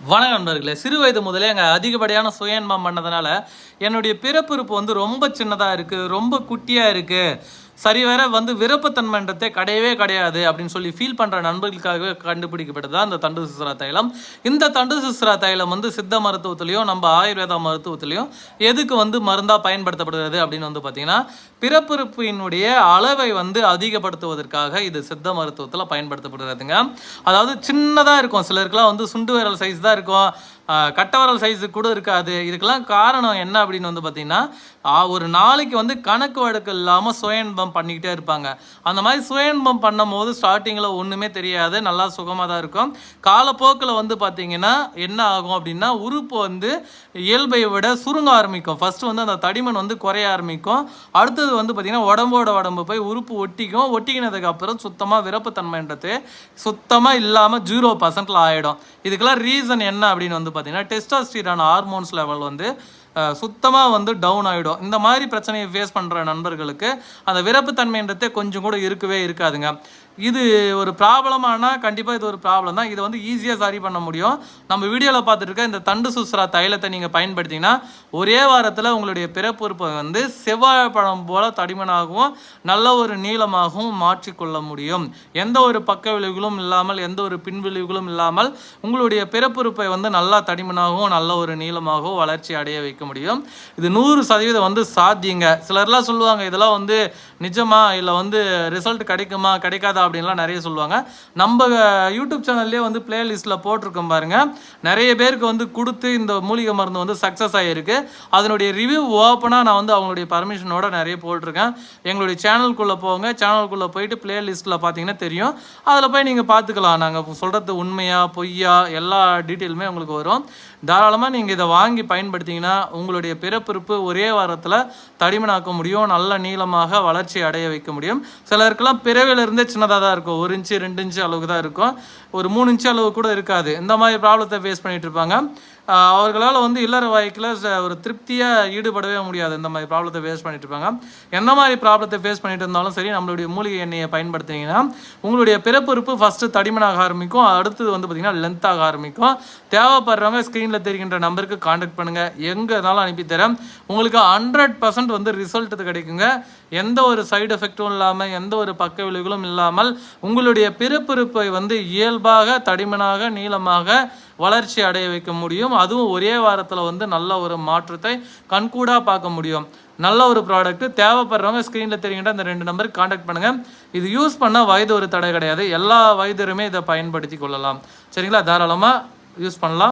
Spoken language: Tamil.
வணக்கம் நண்பர்களே. சிறு வயது முதலே எங்கள் அதிகப்படியான சுயன்மம் பண்ணதுனால என்னுடைய பிறப்புறுப்பு வந்து ரொம்ப சின்னதாக இருக்குது ரொம்ப குட்டியாக இருக்குது சரி வேற வந்து விருப்பத்தன்மைன்றதே கிடையவே கிடையாது அப்படின்னு சொல்லி ஃபீல் பண்ணுற நண்பர்களுக்காகவே கண்டுபிடிக்கப்பட்டது தான் இந்த தண்டு சிஸ்ரா தைலம். இந்த தண்டு சிஸ்ரா தைலம் வந்து சித்த மருத்துவத்திலையும் நம்ம ஆயுர்வேத மருத்துவத்திலையும் எதுக்கு வந்து மருந்தாக பயன்படுத்தப்படுகிறது அப்படின்னு வந்து பார்த்தீங்கன்னா பிறப்புறுப்பினுடைய அளவை வந்து அதிகப்படுத்துவதற்காக இது சித்த மருத்துவத்தில் பயன்படுத்தப்படுறதுங்க. அதாவது சின்னதாக இருக்கும். சிலருக்குலாம் வந்து சுண்டு விரல் சைஸ் தான் இருக்கும். கட்டவரல் சைஸு கூட இருக்காது. இதுக்கெல்லாம் காரணம் என்ன அப்படின்னு வந்து பார்த்தீங்கன்னா ஒரு நாளைக்கு வந்து கணக்கு வழக்கு இல்லாமல் சுயன்பம் பண்ணிக்கிட்டே இருப்பாங்க. அந்த மாதிரி சுயன்பம் பண்ணும் போது ஸ்டார்டிங்கில் ஒன்றுமே தெரியாது. நல்லா சுகமாக தான் இருக்கும். காலப்போக்கில் வந்து பார்த்தீங்கன்னா என்ன ஆகும் அப்படின்னா உறுப்பு வந்து இயல்பை விட சுருங்க ஆரம்பிக்கும். ஃபஸ்ட்டு வந்து அந்த தடிமன் வந்து குறைய ஆரம்பிக்கும். அடுத்தது வந்து பார்த்தீங்கன்னா உடம்போட உடம்பு போய் உறுப்பு ஒட்டிக்கும். ஒட்டிக்கினதுக்கு அப்புறம் சுத்தமாக விரப்புத்தன்மைன்றது சுத்தமாக இல்லாமல் ஜீரோ பர்சன்டில் ஆகிடும் இதுக்கெல்லாம் ரீசன் என்ன அப்படின்னு வந்து பார்த்தீங்கன்னா டெஸ்டாஸ்டிரான் ஹார்மோன்ஸ் லெவல் வந்து சுத்தமாக வந்து டவுன் ஆகிடும் இந்த மாதிரி பிரச்சனையை ஃபேஸ் பண்ணுற நண்பர்களுக்கு அந்த விரப்புத்தன்மைன்றதே கொஞ்சம் கூட இருக்கவே இருக்காதுங்க. இது ஒரு ப்ராப்ளமானா கண்டிப்பாக இது ஒரு ப்ராப்ளம் தான். இதை வந்து ஈஸியாக சரி பண்ண முடியும். நம்ம வீடியோவில் பார்த்துட்டு இருக்க இந்த தண்டு சுசுரா தைலத்தை நீங்கள் பயன்படுத்திங்கன்னா ஒரே வாரத்தில் உங்களுடைய பிறப்புறுப்பை வந்து செவ்வாழை பழம் தடிமனாகவும் நல்ல ஒரு நீளமாகவும் மாற்றிக்கொள்ள முடியும். எந்த ஒரு பக்க விளைவுகளும் இல்லாமல் எந்த ஒரு பின்விளைவுகளும் இல்லாமல் உங்களுடைய பிறப்புறுப்பை வந்து நல்லா தடிமனாகவும் நல்ல ஒரு நீளமாகவும் வளர்ச்சி அடைய வைக்கும் முடியும். இது நூறு சதவீதம் வந்து சாத்தியங்க. சிலர்லாம் சொல்லுவாங்க இதெல்லாம் வந்து நிஜமா இல்லை வந்து ரிசல்ட் கிடைக்குமா கிடைக்காதா அப்படின்லாம் நிறைய சொல்லுவாங்க. நம்ம யூடியூப் சேனல்லே வந்து பிளேலிஸ்ட்டில் போட்டிருக்கோம் பாருங்கள் நிறைய பேருக்கு வந்து கொடுத்து இந்த மூலிகை மருந்து வந்து சக்ஸஸ் ஆகிருக்கு அதனுடைய ரிவ்யூ ஓப்பனாக நான் வந்து அவங்களுடைய பர்மிஷனோட நிறைய போட்டிருக்கேன். எங்களுடைய சேனலுக்குள்ளே போங்க. சேனலுக்குள்ளே போயிட்டு பிளேலிஸ்ட்டில் பார்த்தீங்கன்னா தெரியும். அதில் போய் நீங்கள் பார்த்துக்கலாம். நாங்கள் சொல்கிறது உண்மையா பொய்யா எல்லா டீட்டெயிலுமே உங்களுக்கு வரும். தாராளமாக நீங்கள் இதை வாங்கி பயன்படுத்திங்கன்னா உங்களுடைய பிறப்பிறப்பு ஒரே வாரத்தில் தடிமனாக்க முடியும். நல்ல நீளமாக வளர்ச்சி அடைய வைக்க முடியும். சிலருக்கெல்லாம் பிறவிலிருந்தே சின்னதாக தான் இருக்கும். ஒரு இன்ச்சு ரெண்டு இன்ச்சு அளவுக்கு தான் இருக்கும். ஒரு மூணு இன்ச்சு அளவு கூட இருக்காது. இந்த மாதிரி ப்ராப்ளத்தை ஃபேஸ் பண்ணிட்டு இருப்பாங்க. அவர்களால் வந்து இல்லற வாழ்க்கையில் ஒரு திருப்தியாக ஈடுபடவே முடியாது. இந்த மாதிரி ப்ராப்ளத்தை ஃபேஸ் பண்ணிட்டு இருப்பாங்க எந்த மாதிரி ப்ராப்ளத்தை ஃபேஸ் பண்ணிட்டு இருந்தாலும் சரி நம்மளுடைய மூலிகை எண்ணெயை பயன்படுத்தினீங்கன்னா உங்களுடைய பிறப்புறுப்பு ஃபஸ்ட்டு தடிமனாக ஆரம்பிக்கும். அடுத்தது வந்து பார்த்திங்கன்னா லென்த்தாக ஆரம்பிக்கும். தேவைப்படுறவங்க ஸ்க்ரீனில் தெரிகின்ற நம்பருக்கு காண்டாக்ட் பண்ணுங்கள் எங்கே இருந்தாலும் அனுப்பி தரேன் உங்களுக்கு ஹண்ட்ரட் பர்சன்ட் வந்து ரிசல்ட் கிடைக்குங்க. எந்த ஒரு சைடு எஃபெக்டும் இல்லாமல் எந்த ஒரு பக்க விளைவுகளும் இல்லாமல் உங்களுடைய பிறப்புறுப்பை வந்து இயல்பாக தடிமனாக நீளமாக வளர்ச்சி அடைய வைக்க முடியும். அதுவும் ஒரே வாரத்தில் வந்து நல்ல ஒரு மாற்றத்தை கண்கூடாக பார்க்க முடியும். நல்ல ஒரு ப்ராடக்ட் தேவைப்படுறவங்க ஸ்க்ரீனில் தெரியுங்கிட்ட அந்த ரெண்டு நம்பருக்கு காண்டாக்ட் பண்ணுங்கள் இது யூஸ் பண்ணால் வயது ஒரு தடை கிடையாது. எல்லா வயதிலுமே இதை பயன்படுத்தி கொள்ளலாம். சரிங்களா? தாராளமாக யூஸ் பண்ணலாம்.